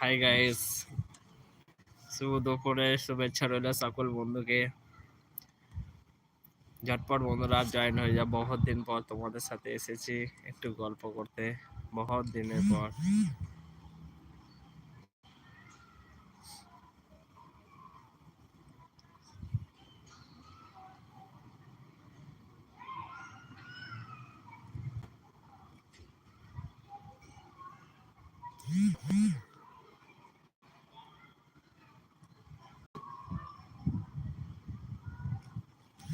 Hi guys শুভ দুপুরে, শুভেচ্ছা রইল সকল বন্ধুকে। ঝটপট বন্ধুরা জয়েন হয়ে যা বহুত দিন পর তোমাদের সাথে এসেছি একটু গল্প করতে। বহুত দিনের পর।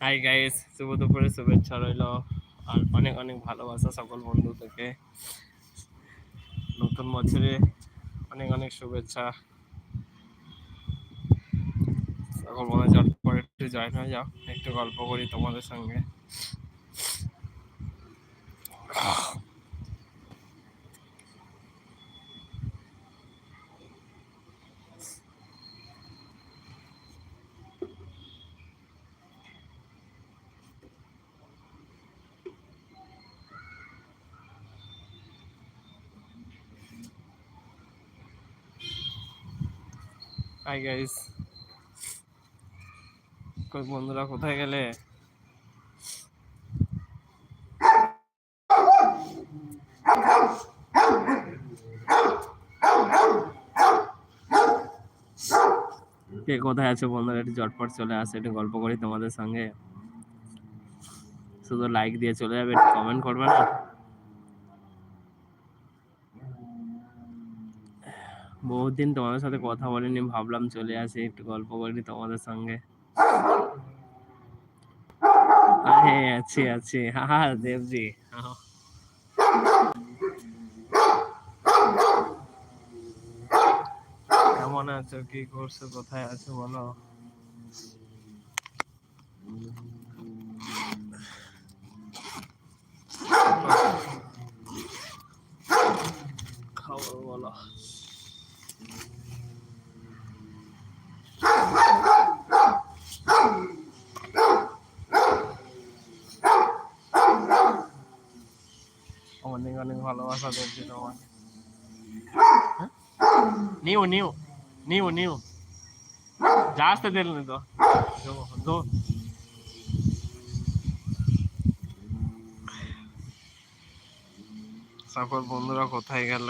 হাই গাইস শুভ দুপুরে, শুভেচ্ছা রইল। আর অনেক অনেক ভালোবাসা সকল বন্ধু থেকে। নতুন বছরে অনেক অনেক শুভেচ্ছা। সকল বন্ধু পর একটু জয়েন হয়ে যাও। একটু গল্প করি তোমাদের সঙ্গে। হাই গাইস কই বন্ধুরা, কোথায় গেলে? কে কোথায় আছো বন্ধুরা? একটু ঝটপট চলে আসে, একটু গল্প করি তোমাদের সঙ্গে। শুধু লাইক দিয়ে চলে যাবে, একটু কমেন্ট করবে না? বহুত দিন তোমাদের সাথে কথা বলিনি, ভাবলাম চলে আসি, একটু গল্প করি তোমাদের সঙ্গে। আরে, আছি আছি। হ্যাঁ দেবজি। কেমন আছো, কি করছ, কোথায় আছো, বলো? নিউ নিউ নিউ নিউ ಜಾಸ್ತಿ ದಿಲ್ಲ ಇದು ಇದು- ಇದು. সকল বন্ধুরা কোথায় গেল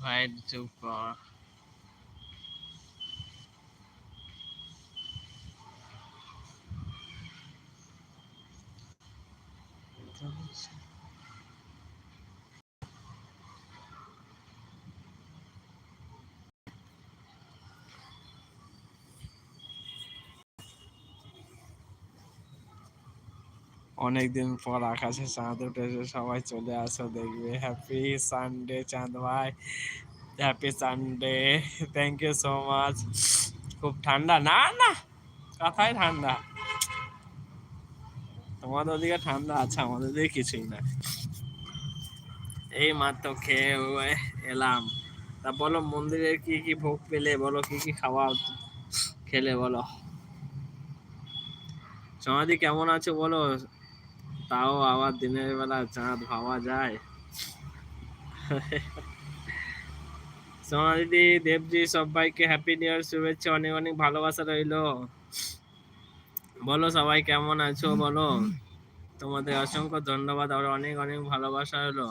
এ ভাই চুপ কর অনেকদিন পর আকাশে চাঁদ উঠেছে, সবাই চলে আসো দেখবে। হ্যাপি সানডে চাঁদ ভাই। Happy Sunday thank you so much খুব ঠান্ডা। না না, কথাই ঠান্ডা। তোমাদের ওদিকে ঠান্ডা আছে, আমাদের ওদিকে কিছুই না এই মাত্র খেয়ে এলাম। তা বলো, মন্দিরের কি কি ভোগ পেলে? বলো, কি কি খাওয়া খেলে বলো? সমাধি কেমন আছো বলো? তাও আবার দিনের বেলা চাঁদ ভাবা যায় সোনা দিদি দেবজি সবাইকে হ্যাপি নিউ ইয়ার শুভেচ্ছা অনেক অনেক ভালোবাসা রইল বলো সবাই কেমন আছো বলো তোমাদের অসংখ্য ধন্যবাদ আর অনেক অনেক ভালোবাসা হলো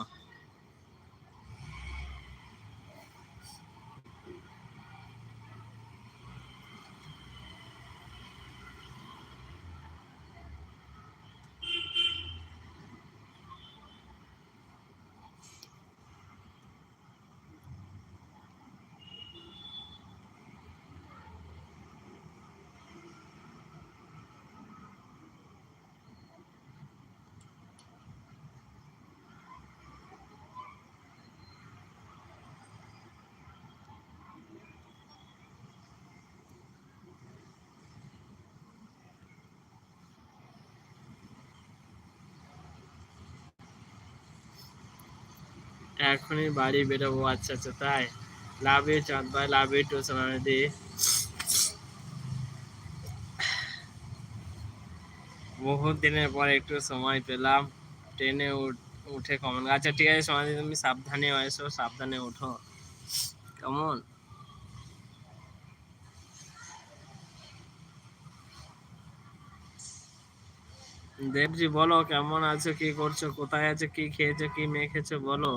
এখনই বাড়ি বেরোবো আচ্ছা আচ্ছা তাই? লাভ ইউ চাঁদ ভাই লাভ ইউ টু সোনাদি বহুত দিনের পর একটু সময় পেলাম। ট্রেনে উঠে কমন আচ্ছা ঠিক আছে সোনাদি তুমি সাবধানে এসো, সাবধানে ওঠো কেমন দেবজি বলো কেমন আছো কি করছ কোথায় আছো কি খেয়েছো কি মেখেছো বলো।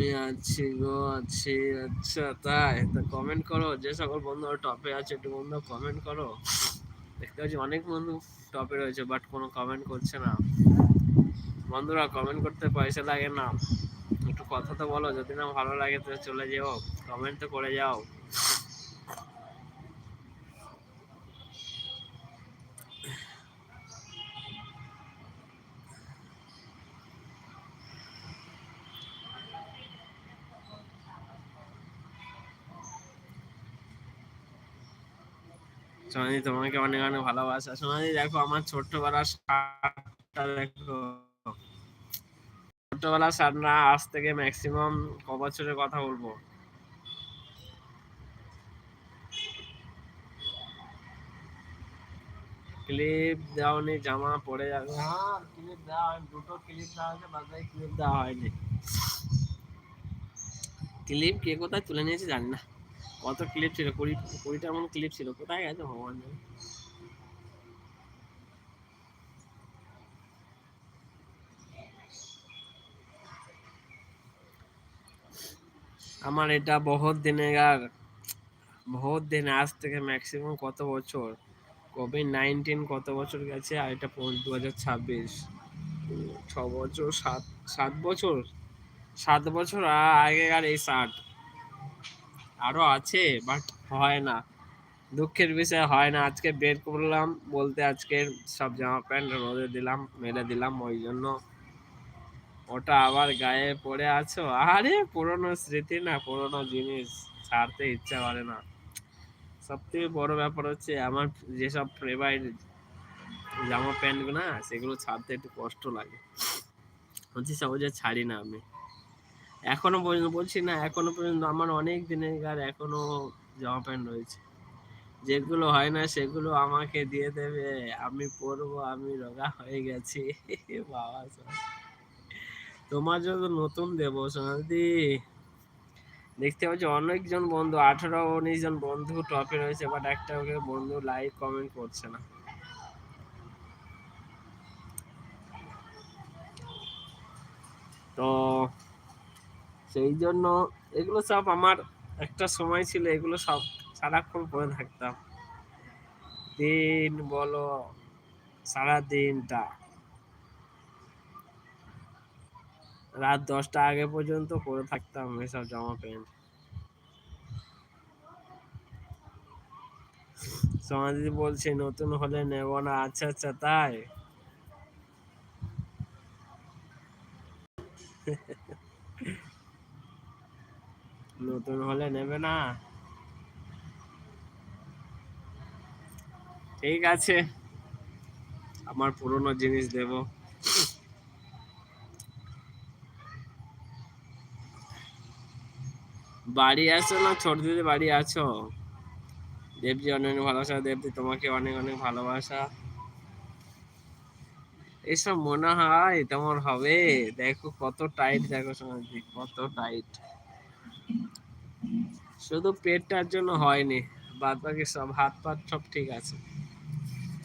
আমি আছি গো, আছি আচ্ছা তাই। তা কমেন্ট করো, যে সকল বন্ধু টপে আছে, একটু বন্ধু কমেন্ট করো। দেখতে পাচ্ছি অনেক বন্ধু টপে রয়েছে বাট কোনো কমেন্ট করছে না। বন্ধুরা কমেন্ট করতে পয়সা লাগে না। একটু কথা তো বলো, যদি না ভালো লাগে তো চলে যেও। কমেন্ট তো করে যাও। সোনাদি তোমাকে অনেক অনেক ভালোবাসা। দেখো আমার ছোট্টবেলার শার্টটা দেখো। ছোট্টবেলার শার্ট না আজ থেকে ম্যাক্সিমাম ক বছরের কথা বলব? ক্লিপ দেওয়ানি জামা পরে যাবে। হ্যাঁ ক্লিপ দেওয়া হয় দুটো ক্লিপ দেওয়া হয়েছে বাদ ক্লিপ দেওয়া হয়নি। ক্লিপ কে কোথায় তুলে নিয়েছে জানি না। কত ক্লিপ ছিল? কুড়ি কুড়িটা মন ক্লিপ ছিল। কোথায় গেছে ভগবান জানে? আমার এটা বহুত দিনের বহুত দিন, আজ থেকে ম্যাক্সিমাম কত বছর? কোভিড নাইনটিন কত বছর গেছে? আর এটা দু হাজার ছাব্বিশ। ছ বছর, সাত সাত বছর? সাত বছর আগেকার এই শার্ট আরও আছে বাট হয় না। দুঃখের বিষয় হয় না। আজকে বের করলাম, বলতে আজকে সব জামা প্যান্ট রোদে দিলাম, মেলে দিলাম, ওই জন্য ওটা আবার গায়ে পড়ে আছো? আরে, পুরনো স্মৃতি না, পুরনো জিনিস, ছাড়তে ইচ্ছা করে না। সব থেকে বড় ব্যাপার হচ্ছে, আমার যেসব ফেভারিট জামা প্যান্টগুলো না, সেগুলো ছাড়তে একটু কষ্ট লাগে। হচ্ছে সহজে ছাড়ি না আমি। এখনও পর্যন্ত বলছি না, এখনও পর্যন্ত আমার অনেক দিনের আর এখনও জামা প্যান্ট রয়েছে। যেগুলো হয় না সেগুলো আমাকে দিয়ে দেবে, আমি পরবো, আমি রোগা হয়ে গেছি। বাবা তোমার জন্য নতুন দেব সোনাদি দেখতে পাচ্ছি অনেকজন বন্ধু আঠারো উনিশ জন বন্ধু টপে রয়েছে বাট একটা ওকে বন্ধু লাইক কমেন্ট করছে না তো সেই জন্য এগুলো সব আমার একটা সময় ছিল, এগুলো সব সারাক্ষণ পরে থাকতাম। দিন বলো সারা দিনটা রাত দশটা আগে পর্যন্ত পরে থাকতাম এসব জামা প্যান্ট। সমাধি বলছে, নতুন হলে নেব না। আচ্ছা আচ্ছা তাই? নতুন হলে নেবে না। ঠিক আছে। আমার পুরনো জিনিস দেব। বাড়ি আছো না ছোট দিদি বাড়ি আছো? দেবজি অনেক ভালোবাসা। দেবজি তোমাকে অনেক অনেক ভালোবাসা। এসব মনে হয় তোমার হবে। দেখো কত টাইট দেখো সমাজে কত টাইট শুধু পেটটার জন্য হয়নি বাদ বাকি সব, হাত পাত সব ঠিক আছে।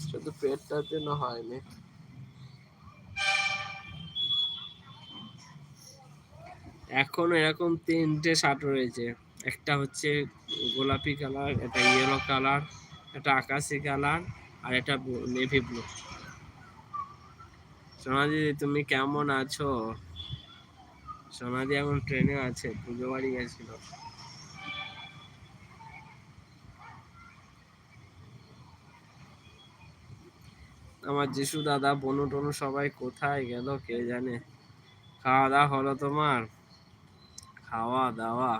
শুধু পেটটার জন্য হয়নি। এখনও এরকম তিনটে শার্ট রয়েছে। একটা হচ্ছে গোলাপি কালার, একটা ইয়েলো কালার এটা আকাশি কালার, আর এটা নেভি ব্লু সোনাদি তুমি কেমন আছো? সোনাদি এখন ট্রেনে আছে, পুজো বাড়ি গেছিল। আমার যিশু দাদা, বনু টনু সবাই কোথায় গেল কে জানে? খাওয়া দাওয়া হলো তোমার? খাওয়া দাওয়া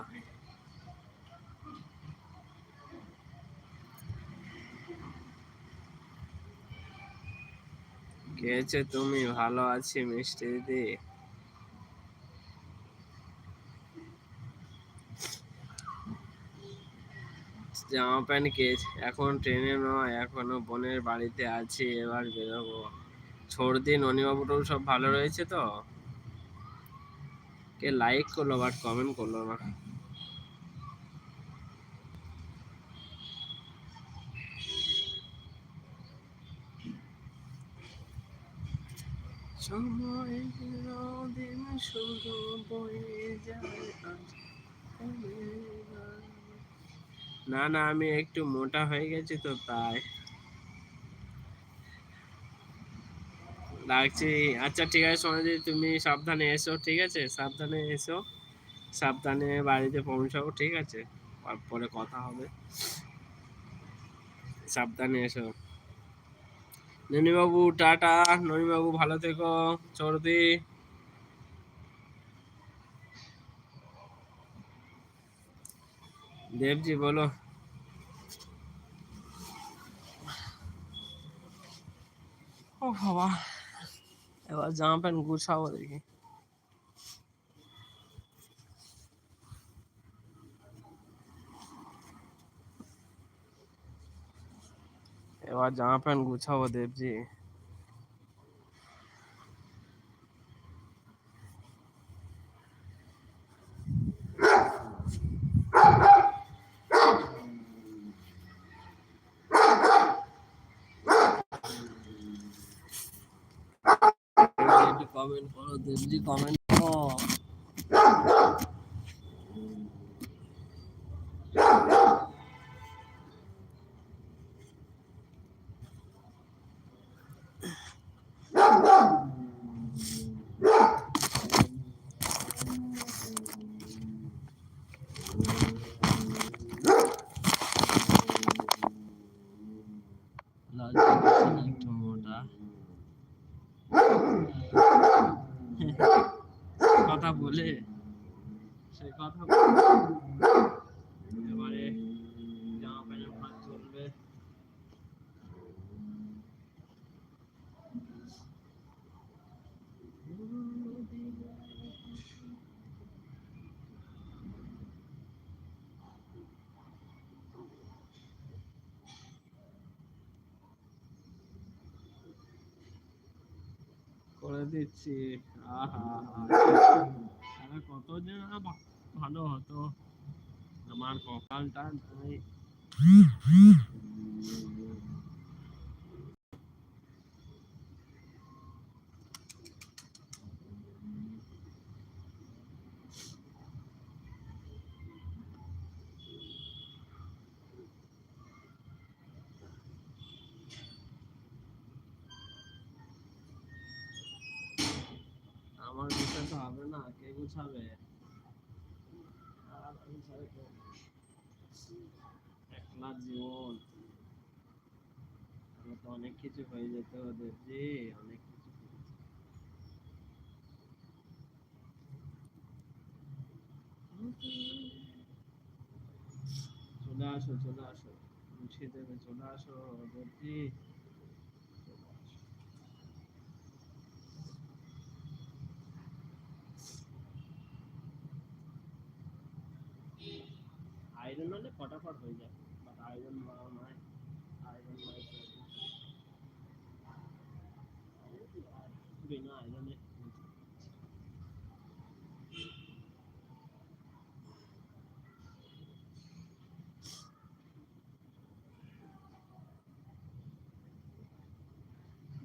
গেছে তুমি? ভালো আছি মিষ্টি দিদি। জামা প্যান্ট খেয়েছি এখন ট্রেনে নয়, এখনও বোনের বাড়িতে আছি, এবার বেরোবো। সর্দি ননিবাবুটাও সব ভালো রয়েছে তো? কে লাইক করল বাট কমেন্ট করল না। সময় শুধু বয়ে যায় না না, আমি একটু মোটা হয়ে গেছি তো, তাই। লাগছি আচ্ছা ঠিক আছে সোনাদি তুমি সাবধানে এসো, ঠিক আছে? সাবধানে এসো। সাবধানে বাড়িতে পৌঁছাও, ঠিক আছে? পরে কথা হবে। সাবধানে এসো। ননীবাবু, টাটা। ননিবাবু, ভালো থেকো। চর্দি দেবজি বলো ও বাবা এবার জামা প্যান্ট গুছাবো দেখি এবার জামা প্যান্ট গুছাবো দেবজি কমেন্ট করো দেবজি কমেন্ট করো একটু মোটা কথা বলে সে কথা এবারে জামা প্যান্টের ভাত চলবে করে দিচ্ছি আহা আরে কত যে না ভা- ভালো হতো আমার কপালটা নেই। একলা জীবন। তো অনেক কিছু হয়ে যেত ওদের। যে অনেক কিছু চলে আসো চলে আসো। দেবে, চলে আসো। দর্জি চলে আসো। আয়রন হলে ফটাফট হয়ে যায় বাট আয়রন নয় আয়রন নয় বিনা আয়রনে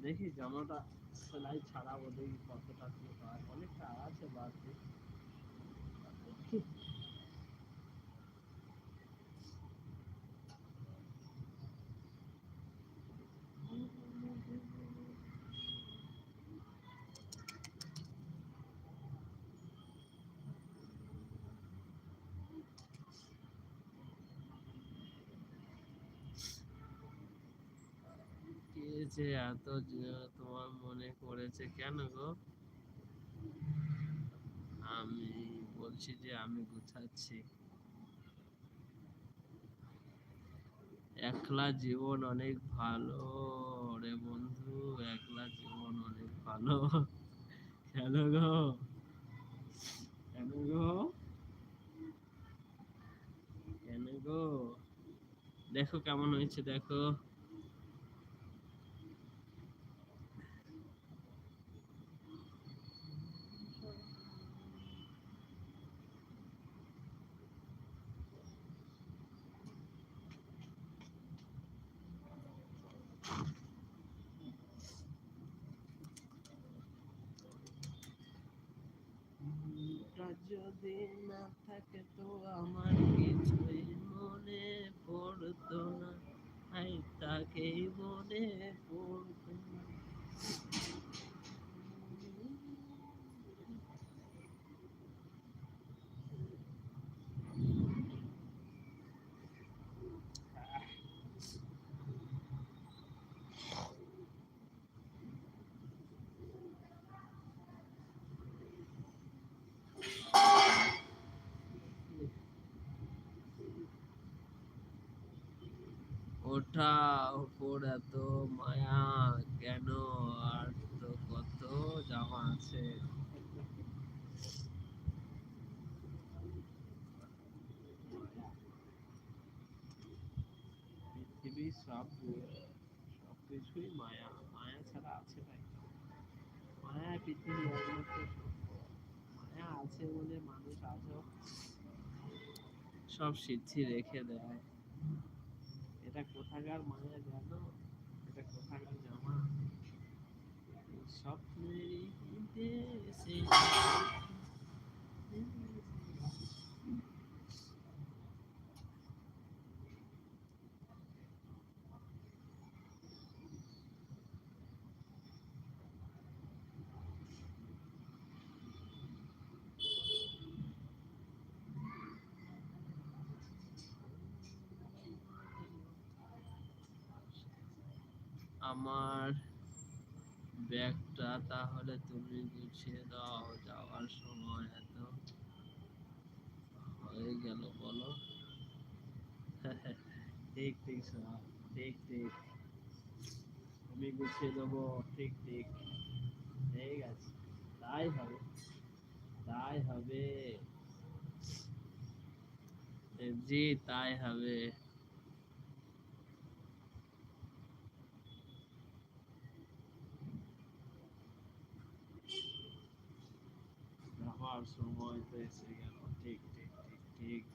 দেখি জামাটা সেলাই ছাড়াবো দেখি কতটা কি হয়। অনেকটা আছে বাড়তি দেখি যে এত তোমার মনে করেছে, কেন গো? আমি বলছি যে আমি গুছাচ্ছি। একলা জীবন অনেক ভালো রে বন্ধু, একলা জীবন অনেক ভালো। কেন গো? কেন গো? কেন গো? দেখো কেমন হয়েছে, দেখো। যদি না থাকে তো আমার কিছুই মনে পড়তো না। তাকেই মনে পড়তো না ওঠা ওপর এত মায়া কেন? আর তো কত জামা আছে। পৃথিবীর সব সব কিছুই মায়া। মায়া ছাড়া আছে ভাই মায়া পৃথিবী একমাত্র। মায়া আছে বলে মানুষ আজও সব সিদ্ধি রেখে দেয়। এটা কোথাকার মায়া জানো? এটা কোথাকার জামা? এই স্বপ্নেরই দেশে আমার ব্যাগটা তাহলে তুমি গুছিয়ে দাও, যাওয়ার সময় এত হয়ে গেল বলো। ঠিক ঠিক শোনা ঠিক ঠিক। আমি গুছিয়ে দেবো, ঠিক ঠিক। ঠিক আছে, তাই হবে তাই হবে। জি তাই হবে। যাওয়ার সময় তো এসে গেল ঠিক ঠিক ঠিক ঠিক জি ঠিক